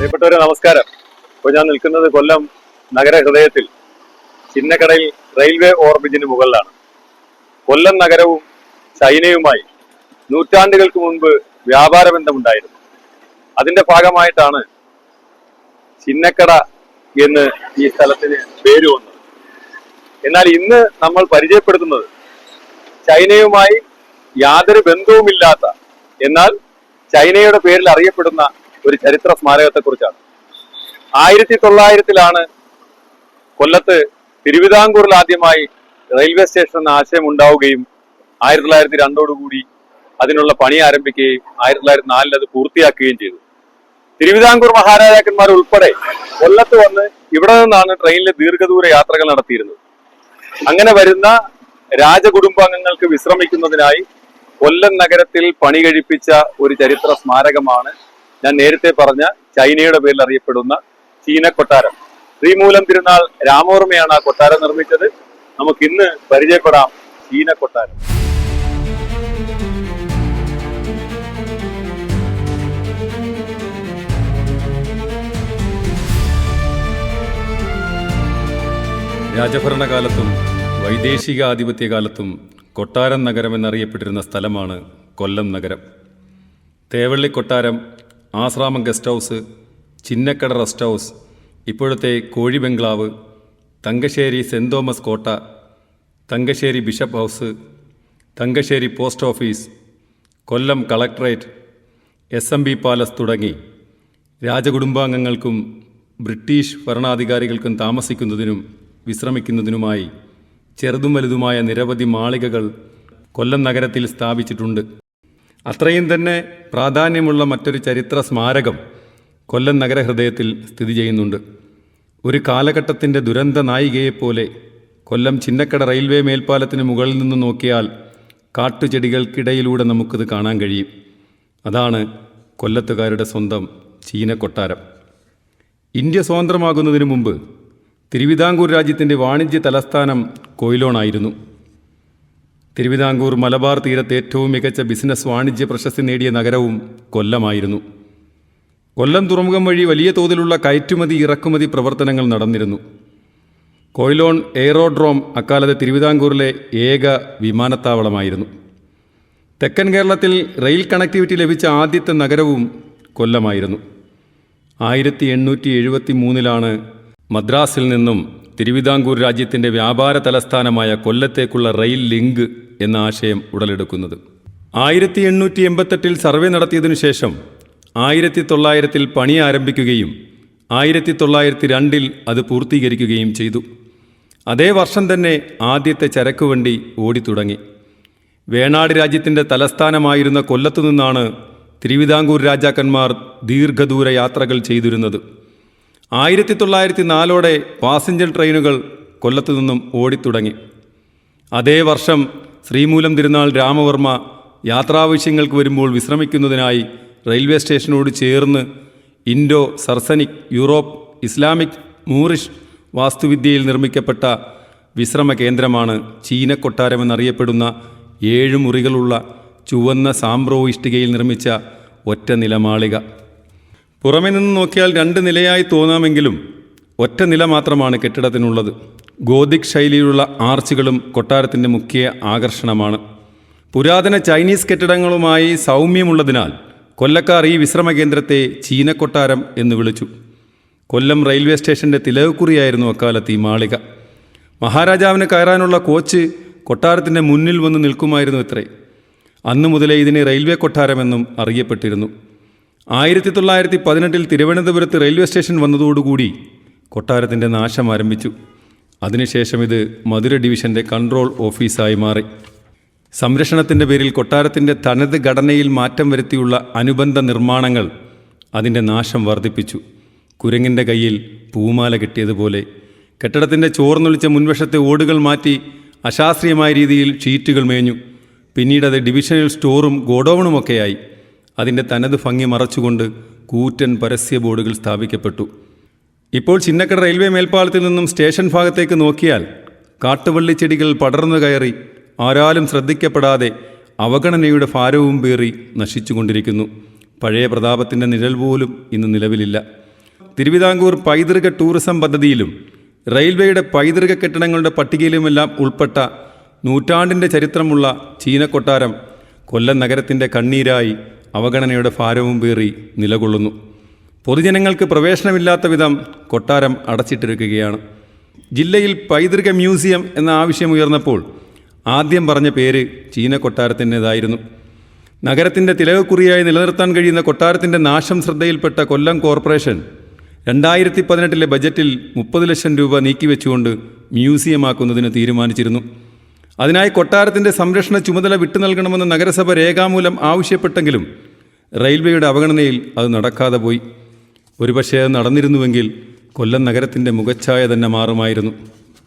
പ്രിയപ്പെട്ടവരെ നമസ്കാരം. ഇപ്പൊ ഞാൻ നിൽക്കുന്നത് കൊല്ലം നഗര ഹൃദയത്തിൽ ചിന്നക്കടയിൽ റെയിൽവേ ഓർബിജിന് മുകളിലാണ്. കൊല്ലം നഗരവും ചൈനയുമായി നൂറ്റാണ്ടുകൾക്ക് മുൻപ് വ്യാപാര ബന്ധമുണ്ടായിരുന്നു അതിന്റെ ഭാഗമായിട്ടാണ് ചിന്നക്കട എന്ന് ഈ സ്ഥലത്തിന് പേര് വന്നത്. എന്നാൽ ഇന്ന് നമ്മൾ പരിചയപ്പെടുത്തുന്നത് ചൈനയുമായി യാതൊരു ബന്ധവുമില്ലാത്ത എന്നാൽ ചൈനയുടെ പേരിൽ അറിയപ്പെടുന്ന ഒരു ചരിത്ര സ്മാരകത്തെ കുറിച്ചാണ് ആയിരത്തി തൊള്ളായിരത്തിലാണ് കൊല്ലത്ത് തിരുവിതാംകൂറിൽ ആദ്യമായി റെയിൽവേ സ്റ്റേഷൻ എന്ന ആശയം ഉണ്ടാവുകയും ആയിരത്തി തൊള്ളായിരത്തി രണ്ടോടുകൂടി അതിനുള്ള പണി ആരംഭിക്കുകയും ആയിരത്തി തൊള്ളായിരത്തി നാലിൽ അത് പൂർത്തിയാക്കുകയും ചെയ്തു. തിരുവിതാംകൂർ മഹാരാജാക്കന്മാർ ഉൾപ്പെടെ കൊല്ലത്ത് വന്ന് ഇവിടെ നിന്നാണ് ട്രെയിനിലെ ദീർഘദൂര യാത്രകൾ നടത്തിയിരുന്നത്. അങ്ങനെ വരുന്ന രാജകുടുംബാംഗങ്ങൾക്ക് വിശ്രമിക്കുന്നതിനായി കൊല്ലം നഗരത്തിൽ പണി കഴിപ്പിച്ച ഒരു ചരിത്ര സ്മാരകമാണ് ഞാൻ നേരത്തെ പറഞ്ഞ ചൈനയുടെ പേരിൽ അറിയപ്പെടുന്ന ചീന കൊട്ടാരം. ശ്രീമൂലം തിരുനാൾ രാമവർമ്മയാണ് ആ കൊട്ടാരം നിർമ്മിച്ചത്. നമുക്ക് ഇന്ന് പരിചയപ്പെടാം ചീന കൊട്ടാരം. രാജഭരണകാലത്തും വൈദേശിക ആധിപത്യകാലത്തും കൊട്ടാരം നഗരം എന്നറിയപ്പെട്ടിരുന്ന സ്ഥലമാണ് കൊല്ലം നഗരം. തേവള്ളി കൊട്ടാരം Asramam guest house Chinnakada rest house ഇപ്പോഴത്തെ കോഴി ബംഗ്ലാവ് തങ്കശ്ശേരി സെന്റ് തോമസ് കോട്ട Thangassery bishop house Thangassery post office Kollam collectorate S M B palace തുടങ്ങി. രാജകുടുംബാംഗങ്ങൾക്കും ബ്രിട്ടീഷ് ഭരണാധികാരികൾക്കും താമസിക്കുന്നതിനും വിശ്രമിക്കുന്നതിനുമായി ചെറുതും വലുതുമായ നിരവധി മാളികകൾ കൊല്ലം നഗരത്തിൽ സ്ഥാപിച്ചിട്ടുണ്ട്. അത്രയും തന്നെ പ്രാധാന്യമുള്ള മറ്റൊരു ചരിത്ര സ്മാരകം കൊല്ലം നഗരഹൃദയത്തിൽ സ്ഥിതി ചെയ്യുന്നുണ്ട്. ഒരു കാലഘട്ടത്തിന്റെ ദുരന്ത നായികയെപ്പോലെ കൊല്ലം ചിന്നക്കട റെയിൽവേ മേൽപ്പാലത്തിന് മുകളിൽ നിന്ന് നോക്കിയാൽ കാട്ടുചെടികൾക്കിടയിലൂടെ നമുക്കിത് കാണാൻ കഴിയും. അതാണ് കൊല്ലത്തുകാരുടെ സ്വന്തം ചീനക്കൊട്ടാരം. ഇന്ത്യ സ്വതന്ത്രമാകുന്നതിന് മുമ്പ് തിരുവിതാംകൂർ രാജ്യത്തിന്റെ വാണിജ്യ തലസ്ഥാനം കൊയിലോണായിരുന്നു. തിരുവിതാംകൂർ മലബാർ തീരത്ത് ഏറ്റവും മികച്ച ബിസിനസ് വാണിജ്യ പ്രശസ്തി നേടിയ നഗരവും കൊല്ലമായിരുന്നു. കൊല്ലം തുറമുഖം വഴി വലിയ തോതിലുള്ള കയറ്റുമതി ഇറക്കുമതി പ്രവർത്തനങ്ങൾ നടന്നിരുന്നു. കൊയിലോൺ എയറോഡ്രോം അക്കാലത്തെ തിരുവിതാംകൂറിലെ ഏക വിമാനത്താവളമായിരുന്നു. തെക്കൻ കേരളത്തിൽ റെയിൽ കണക്ടിവിറ്റി ലഭിച്ച ആദ്യത്തെ നഗരവും കൊല്ലമായിരുന്നു. ആയിരത്തി എണ്ണൂറ്റി എഴുപത്തി മൂന്നിലാണ് മദ്രാസിൽ നിന്നും തിരുവിതാംകൂർ രാജ്യത്തിന്റെ വ്യാപാര തലസ്ഥാനമായ കൊല്ലത്തേക്കുള്ള റെയിൽ ലിങ്ക് എന്ന ആശയം ഉടലെടുക്കുന്നത്. ആയിരത്തി എണ്ണൂറ്റി എൺപത്തെട്ടിൽ സർവേ നടത്തിയതിനു ശേഷം ആയിരത്തി തൊള്ളായിരത്തിൽ പണി ആരംഭിക്കുകയും ആയിരത്തി തൊള്ളായിരത്തി രണ്ടിൽ അത് പൂർത്തീകരിക്കുകയും ചെയ്തു. അതേ വർഷം തന്നെ ആദ്യത്തെ ചരക്ക് വണ്ടി ഓടിത്തുടങ്ങി. വേണാട് രാജ്യത്തിന്റെ തലസ്ഥാനമായിരുന്ന കൊല്ലത്തു നിന്നാണ് തിരുവിതാംകൂർ രാജാക്കന്മാർ ദീർഘദൂര യാത്രകൾ ചെയ്തിരുന്നത്. ആയിരത്തി തൊള്ളായിരത്തി നാലോടെ പാസഞ്ചർ ട്രെയിനുകൾ കൊല്ലത്തു നിന്നും ഓടിത്തുടങ്ങി. അതേ വർഷം ശ്രീമൂലം തിരുനാൾ രാമവർമ്മ യാത്രാവശ്യങ്ങൾക്ക് വരുമ്പോൾ വിശ്രമിക്കുന്നതിനായി റെയിൽവേ സ്റ്റേഷനോട് ചേർന്ന് Indo Saracenic Europe Islamic Moorish വാസ്തുവിദ്യയിൽ നിർമ്മിക്കപ്പെട്ട വിശ്രമ കേന്ദ്രമാണ് ചീനക്കൊട്ടാരമെന്നറിയപ്പെടുന്ന ഏഴ് മുറികളുള്ള ചുവന്ന സാംബ്രോ ഇഷ്ടികയിൽ നിർമ്മിച്ച ഒറ്റ നിലമാളിക. പുറമെ നിന്ന് നോക്കിയാൽ രണ്ട് നിലയായി തോന്നാമെങ്കിലും ഒറ്റ നില മാത്രമാണ് കെട്ടിടത്തിനുള്ളത്. ഗോതിക് ശൈലിയിലുള്ള ആർച്ചുകളും കൊട്ടാരത്തിന്റെ മുഖ്യ ആകർഷണമാണ്. പുരാതന ചൈനീസ് കെട്ടിടങ്ങളുമായി സൗമ്യമുള്ളതിനാൽ കൊല്ലക്കാർ ഈ വിശ്രമ കേന്ദ്രത്തെ ചീനക്കൊട്ടാരം എന്ന് വിളിച്ചു. കൊല്ലം റെയിൽവേ സ്റ്റേഷന്റെ തിലകക്കുറിയായിരുന്നു അക്കാലത്ത് ഈ മാളിക. മഹാരാജാവിന് കയറാനുള്ള കോച്ച് കൊട്ടാരത്തിന്റെ മുന്നിൽ വന്ന് നിൽക്കുമായിരുന്നു ഇത്രേ. അന്നു മുതലേ ഇതിനെ റെയിൽവേ കൊട്ടാരമെന്നും അറിയപ്പെട്ടിരുന്നു. ആയിരത്തി തൊള്ളായിരത്തി പതിനെട്ടിൽ തിരുവനന്തപുരത്ത് റെയിൽവേ സ്റ്റേഷൻ വന്നതോടുകൂടി കൊട്ടാരത്തിന്റെ നാശം ആരംഭിച്ചു. അതിനുശേഷം ഇത് മധുര ഡിവിഷന്റെ കൺട്രോൾ ഓഫീസായി മാറി. സംരക്ഷണത്തിന്റെ പേരിൽ കൊട്ടാരത്തിന്റെ തനത് ഘടനയിൽ മാറ്റം വരുത്തിയുള്ള അനുബന്ധ നിർമ്മാണങ്ങൾ അതിന്റെ നാശം വർദ്ധിപ്പിച്ചു. കുരങ്ങിന്റെ കയ്യിൽ പൂമാല കിട്ടിയതുപോലെ. കെട്ടിടത്തിന്റെ ചോർന്നൊളിച്ച മുൻവശത്തെ ഓടുകൾ മാറ്റി അശാസ്ത്രീയമായ രീതിയിൽ ഷീറ്റുകൾ മേഞ്ഞു. പിന്നീട് അത് ഡിവിഷണൽ സ്റ്റോറും ഗോഡൌണുമൊക്കെയായി. അതിന്റെ തനത് ഭംഗി മറച്ചുകൊണ്ട് കൂറ്റൻ പരസ്യ ബോർഡുകൾ സ്ഥാപിക്കപ്പെട്ടു. ഇപ്പോൾ ചിന്നക്കട റെയിൽവേ മേൽപ്പാലത്തിൽ നിന്നും സ്റ്റേഷൻ ഭാഗത്തേക്ക് നോക്കിയാൽ കാട്ടുവള്ളി ചെടികൾ പടർന്നു കയറി ആരാലും ശ്രദ്ധിക്കപ്പെടാതെ അവഗണനയുടെ ഭാരവും പേറി നശിച്ചുകൊണ്ടിരിക്കുന്നു. പഴയ പ്രതാപത്തിന്റെ നിഴൽ പോലും ഇന്ന് നിലവിലില്ല. തിരുവിതാംകൂർ പൈതൃക ടൂറിസം പദ്ധതിയിലും റെയിൽവേയുടെ പൈതൃക കെട്ടിടങ്ങളുടെ പട്ടികയിലുമെല്ലാം ഉൾപ്പെട്ട നൂറ്റാണ്ടിന്റെ ചരിത്രമുള്ള ചീനക്കൊട്ടാരം കൊല്ലം നഗരത്തിന്റെ കണ്ണീരായി അവഗണനയുടെ ഭാരവും വീറി നിലകൊള്ളുന്നു. പൊതുജനങ്ങൾക്ക് പ്രവേശനമില്ലാത്ത വിധം കൊട്ടാരം അടച്ചിട്ടിരിക്കുകയാണ്. ജില്ലയിൽ പൈതൃക മ്യൂസിയം എന്ന ആവശ്യം ഉയർന്നപ്പോൾ ആദ്യം പറഞ്ഞ പേര് ചീന കൊട്ടാരത്തിന്റെതായിരുന്നു നഗരത്തിന്റെ തിലകക്കുറിയായി നിലനിർത്താൻ കഴിയുന്ന കൊട്ടാരത്തിന്റെ നാശം ശ്രദ്ധയിൽപ്പെട്ട കൊല്ലം കോർപ്പറേഷൻ രണ്ടായിരത്തി പതിനെട്ടിലെ ബജറ്റിൽ മുപ്പത് ലക്ഷം രൂപ നീക്കിവെച്ചുകൊണ്ട് മ്യൂസിയമാക്കുന്നതിന് തീരുമാനിച്ചിരുന്നു. അതിനായി കൊട്ടാരത്തിന്റെ സംരക്ഷണ ചുമതല വിട്ടു നൽകണമെന്ന് നഗരസഭ രേഖാമൂലം ആവശ്യപ്പെട്ടെങ്കിലും റെയിൽവേയുടെ അവഗണനയിൽ അത് നടക്കാതെ പോയി. ഒരുപക്ഷെ അത് നടന്നിരുന്നുവെങ്കിൽ കൊല്ലം നഗരത്തിന്റെ മുഖച്ഛായ തന്നെ മാറുമായിരുന്നു.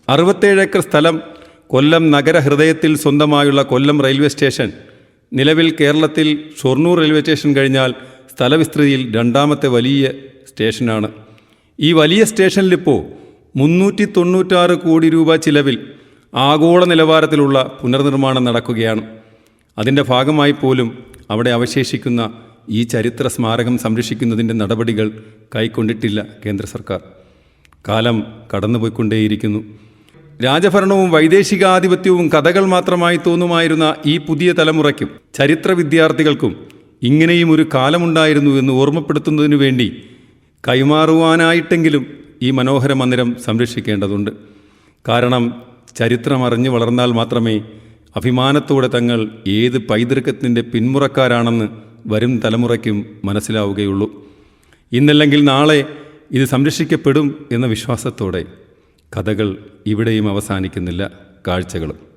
അറുപത്തേഴ് ഏക്കർ സ്ഥലം കൊല്ലം നഗരഹൃദയത്തിൽ സ്വന്തമായുള്ള കൊല്ലം റെയിൽവേ സ്റ്റേഷൻ. നിലവിൽ കേരളത്തിൽ ഷൊർണൂർ റെയിൽവേ സ്റ്റേഷൻ കഴിഞ്ഞാൽ സ്ഥലവിസ്തൃതിയിൽ രണ്ടാമത്തെ വലിയ സ്റ്റേഷനാണ്. ഈ വലിയ സ്റ്റേഷനിലിപ്പോൾ മുന്നൂറ്റി തൊണ്ണൂറ്റാറ് കോടി രൂപ ചിലവിൽ ആഗോള നിലവാരത്തിലുള്ള പുനർനിർമ്മാണം നടക്കുകയാണ്. അതിന്റെ ഭാഗമായി പോലും അവിടെ അവശേഷിക്കുന്ന ഈ ചരിത്ര സ്മാരകം സംരക്ഷിക്കുന്നതിന്റെ നടപടികൾ കൈക്കൊണ്ടിട്ടില്ല കേന്ദ്ര സർക്കാർ. കാലം കടന്നുപോയിക്കൊണ്ടേയിരിക്കുന്നു. രാജഭരണവും വൈദേശികാധിപത്യവും കഥകൾ മാത്രമായി തോന്നുമായിരുന്ന ഈ പുതിയ തലമുറയ്ക്കും ചരിത്ര വിദ്യാർത്ഥികൾക്കും ഇങ്ങനെയും ഒരു കാലമുണ്ടായിരുന്നു എന്ന് ഓർമ്മപ്പെടുത്തുന്നതിനു വേണ്ടി കൈമാറുവാനായിട്ടെങ്കിലും ഈ മനോഹര മന്ദിരം സംരക്ഷിക്കേണ്ടതുണ്ട്. കാരണം ചരിത്രം അറിഞ്ഞു വളർന്നാൽ മാത്രമേ അഭിമാനത്തോടെ തങ്ങൾ ഏത് പൈതൃകത്തിന്റെ പിന്മുറക്കാരാണെന്ന് വരും തലമുറയ്ക്കും മനസ്സിലാവുകയുള്ളൂ. ഇന്നല്ലെങ്കിൽ നാളെ ഇത് സംരക്ഷിക്കപ്പെടും എന്ന വിശ്വാസത്തോടെ കഥകൾ ഇവിടെയും അവസാനിക്കുന്നില്ല. കാഴ്ചകളും